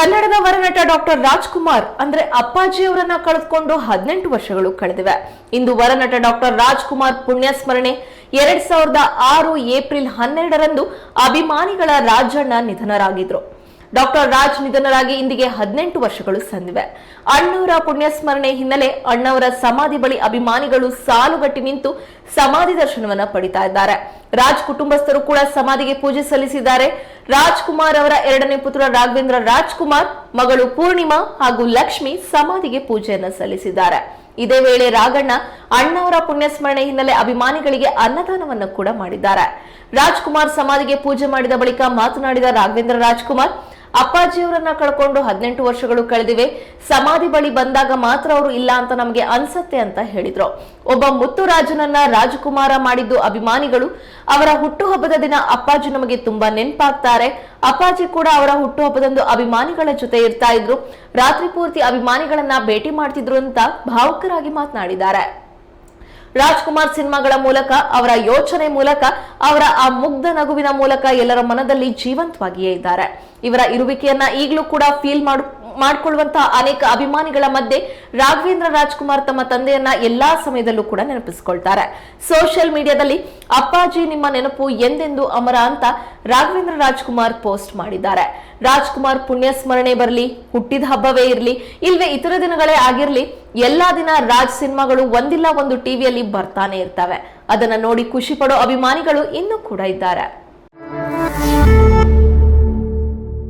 ಕನ್ನಡದ ವರನಟ ಡಾಕ್ಟರ್ ರಾಜ್ಕುಮಾರ್ ಅಂದ್ರೆ ಅಪ್ಪಾಜಿ ಅವರನ್ನ ಕಳೆದುಕೊಂಡು ಹದಿನೆಂಟು ವರ್ಷಗಳು ಕಳೆದಿವೆ. ಇಂದು ವರನಟ ಡಾಕ್ಟರ್ ರಾಜ್ಕುಮಾರ್ ಪುಣ್ಯಸ್ಮರಣೆ. ಎರಡ್ ಸಾವಿರದ ಆರು ಏಪ್ರಿಲ್ ಹನ್ನೆರಡರಂದು ಅಭಿಮಾನಿಗಳ ರಾಜಣ್ಣ ನಿಧನರಾಗಿದ್ರು. ಡಾಕ್ಟರ್ ರಾಜ್ ನಿಧನರಾಗಿ ಇಂದಿಗೆ ಹದಿನೆಂಟು ವರ್ಷಗಳು ಸಂದಿವೆ. ಅಣ್ಣವರ ಪುಣ್ಯಸ್ಮರಣೆ ಹಿನ್ನೆಲೆ ಅಣ್ಣವರ ಸಮಾಧಿ ಬಳಿ ಅಭಿಮಾನಿಗಳು ಸಾಲುಗಟ್ಟಿ ನಿಂತು ಸಮಾಧಿ ದರ್ಶನವನ್ನ ಪಡಿತಾ ಇದ್ದಾರೆ. ರಾಜ್ ಕುಟುಂಬಸ್ಥರು ಕೂಡ ಸಮಾಧಿಗೆ ಪೂಜೆ ಸಲ್ಲಿಸಿದ್ದಾರೆ. ರಾಜ್ಕುಮಾರ್ ಅವರ ಎರಡನೇ ಪುತ್ರ ರಾಘವೇಂದ್ರ ರಾಜ್ಕುಮಾರ್, ಮಗಳು ಪೂರ್ಣಿಮಾ ಹಾಗೂ ಲಕ್ಷ್ಮಿ ಸಮಾಧಿಗೆ ಪೂಜೆಯನ್ನು ಸಲ್ಲಿಸಿದ್ದಾರೆ. ಇದೇ ವೇಳೆ ರಾಘಣ್ಣ ಅಣ್ಣವರ ಪುಣ್ಯಸ್ಮರಣೆ ಹಿನ್ನೆಲೆ ಅಭಿಮಾನಿಗಳಿಗೆ ಅನ್ನದಾನವನ್ನು ಕೂಡ ಮಾಡಿದ್ದಾರೆ. ರಾಜ್ಕುಮಾರ್ ಸಮಾಧಿಗೆ ಪೂಜೆ ಮಾಡಿದ ಬಳಿಕ ಮಾತನಾಡಿದ ರಾಘವೇಂದ್ರ ರಾಜ್ಕುಮಾರ್ ಅಪ್ಪಾಜಿಯವರನ್ನ ಕಳ್ಕೊಂಡು ಹದಿನೆಂಟು ವರ್ಷಗಳು ಕಳೆದಿವೆ. ಸಮಾಧಿ ಬಳಿ ಬಂದಾಗ ಮಾತ್ರ ಅವರು ಇಲ್ಲ ಅಂತ ನಮಗೆ ಅನ್ಸತ್ತೆ ಅಂತ ಹೇಳಿದ್ರು. ಒಬ್ಬ ಮುತ್ತುರಾಜನನ್ನ ರಾಜಕುಮಾರ ಮಾಡಿದ್ದು ಅಭಿಮಾನಿಗಳು. ಅವರ ಹುಟ್ಟುಹಬ್ಬದ ದಿನ ಅಪ್ಪಾಜಿ ನಮಗೆ ತುಂಬಾ ನೆನಪಾಗ್ತಾರೆ. ಅಪ್ಪಾಜಿ ಕೂಡ ಅವರ ಹುಟ್ಟುಹಬ್ಬದಂದು ಅಭಿಮಾನಿಗಳ ಜೊತೆ ಇರ್ತಾ ಇದ್ರು. ರಾತ್ರಿ ಪೂರ್ತಿ ಅಭಿಮಾನಿಗಳನ್ನ ಭೇಟಿ ಮಾಡ್ತಿದ್ರು ಅಂತ ಭಾವುಕರಾಗಿ ಮಾತನಾಡಿದ್ದಾರೆ. ರಾಜ್ಕುಮಾರ್ ಸಿನಿಮಾಗಳ ಮೂಲಕ, ಅವರ ಯೋಚನೆ ಮೂಲಕ, ಅವರ ಆ ಮುಗ್ಧ ನಗುವಿನ ಮೂಲಕ ಎಲ್ಲರ ಮನದಲ್ಲಿ ಜೀವಂತವಾಗಿಯೇ ಇದ್ದಾರೆ. ಇವರ ಇರುವಿಕೆಯನ್ನ ಈಗಲೂ ಕೂಡ ಫೀಲ್ ಮಾಡು ಮಾಡ್ಕೊಳ್ಳುವಂತಹ ಅನೇಕ ಅಭಿಮಾನಿಗಳ ಮಧ್ಯೆ ರಾಘವೇಂದ್ರ ರಾಜ್ಕುಮಾರ್ ತಮ್ಮ ತಂದೆಯನ್ನ ಎಲ್ಲಾ ಸಮಯದಲ್ಲೂ ಕೂಡ ನೆನಪಿಸಿಕೊಳ್ತಾರೆ. ಸೋಷಿಯಲ್ ಮೀಡಿಯಾದಲ್ಲಿ ಅಪ್ಪಾಜಿ ನಿಮ್ಮ ನೆನಪು ಎಂದೆಂದು ಅಮರ ಅಂತ ರಾಘವೇಂದ್ರ ರಾಜ್ಕುಮಾರ್ ಪೋಸ್ಟ್ ಮಾಡಿದ್ದಾರೆ. ರಾಜ್ಕುಮಾರ್ ಪುಣ್ಯ ಸ್ಮರಣೆ ಬರಲಿ, ಹುಟ್ಟಿದ ಹಬ್ಬವೇ ಇರಲಿ, ಇಲ್ವೇ ಇತರ ದಿನಗಳೇ ಆಗಿರ್ಲಿ, ಎಲ್ಲಾ ದಿನ ರಾಜ್ ಸಿನಿಮಾಗಳು ಒಂದಿಲ್ಲ ಒಂದು ಟಿವಿಯಲ್ಲಿ ಬರ್ತಾನೆ ಇರ್ತವೆ. ಅದನ್ನ ನೋಡಿ ಖುಷಿ ಪಡೋ ಅಭಿಮಾನಿಗಳು ಇನ್ನೂ ಕೂಡ ಇದ್ದಾರೆ.